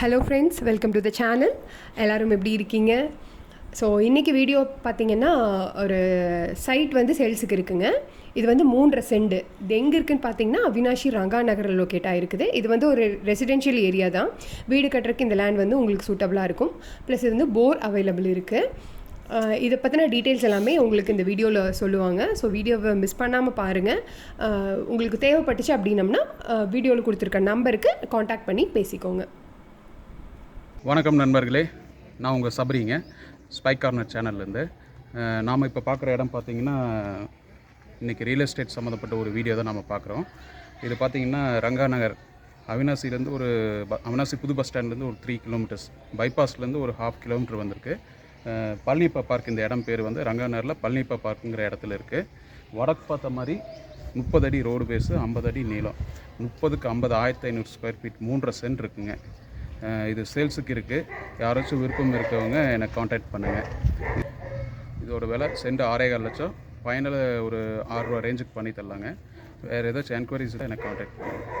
Hello friends welcome to the channel எல்லோரும் எப்படி இருக்கீங்க? ஸோ இன்றைக்கி வீடியோ பார்த்தீங்கன்னா ஒரு சைட் வந்து சேல்ஸுக்கு இருக்குங்க. இது வந்து மூன்றரை செண்டு இது எங்கே இருக்குதுன்னு பார்த்தீங்கன்னா அவினாஷி ரங்கா நகரில் லொக்கேட் ஆகிருக்குது இது வந்து ஒரு ரெசிடென்ஷியல் ஏரியா தான். வீடு கட்டுறதுக்கு இந்த லேண்ட் வந்து உங்களுக்கு சூட்டபுளாக இருக்கும். ப்ளஸ் இது வந்து போர் அவைலபிள் இருக்குது இதை பற்றின டீட்டெயில்ஸ் எல்லாமே உங்களுக்கு இந்த வீடியோவில் சொல்லுவாங்க. ஸோ வீடியோவை மிஸ் பண்ணாமல் பாருங்கள் உங்களுக்கு தேவைப்பட்டுச்சு அப்படின்னம்னா வீடியோவில் கொடுத்துருக்க நம்பருக்கு காண்டாக்ட் பண்ணி பேசிக்கோங்க. வணக்கம் நண்பர்களே. நான் உங்கள் சபரிங்க. ஸ்பைக் கார்னர் சேனல்லேருந்து நாம் இப்போ பார்க்குற இடம் பார்த்தீங்கன்னா இன்றைக்கி ரியல் எஸ்டேட் சம்மந்தப்பட்ட ஒரு வீடியோ தான் நம்ம பார்க்குறோம் இது பார்த்தீங்கன்னா ரங்கா நகர். அவினாசிலேருந்து ஒரு ப- அவினாசி புது பஸ் ஸ்டாண்ட்லேருந்து ஒரு த்ரீ கிலோமீட்டர்ஸ் பைபாஸ்லேருந்து ஒரு ஹாஃப் கிலோமீட்டர் வந்திருக்கு. பழனிப்பா பார்க் இந்த இடம் பேர் வந்து ரங்கா நகரில் பழனிப்பா பார்க்குங்கிற இடத்துல இருக்குது வடக்கு பார்த்த மாதிரி முப்பது அடி ரோடு பேஸு ஐம்பது அடி நீளம். முப்பதுக்கு ஐம்பது ஆயிரத்தி ஐநூறு ஸ்கொயர் ஃபீட் மூன்றரை சென்ட் இருக்குங்க. இது சேல்ஸுக்கு இருக்குது யாராச்சும் விருப்பம் இருக்கவங்க எனக்கு காண்டாக்ட் பண்ணுங்கள் இதோட விலை சென்ட் ஆறேகால் லட்சம். ஃபைனல் ஒரு ஆறுரூவா ரேஞ்சுக்கு பண்ணி தரலாங்க. வேறு ஏதாச்சும் என்கொயரிஸ் எனக்கு காண்டாக்ட் பண்ணுங்கள்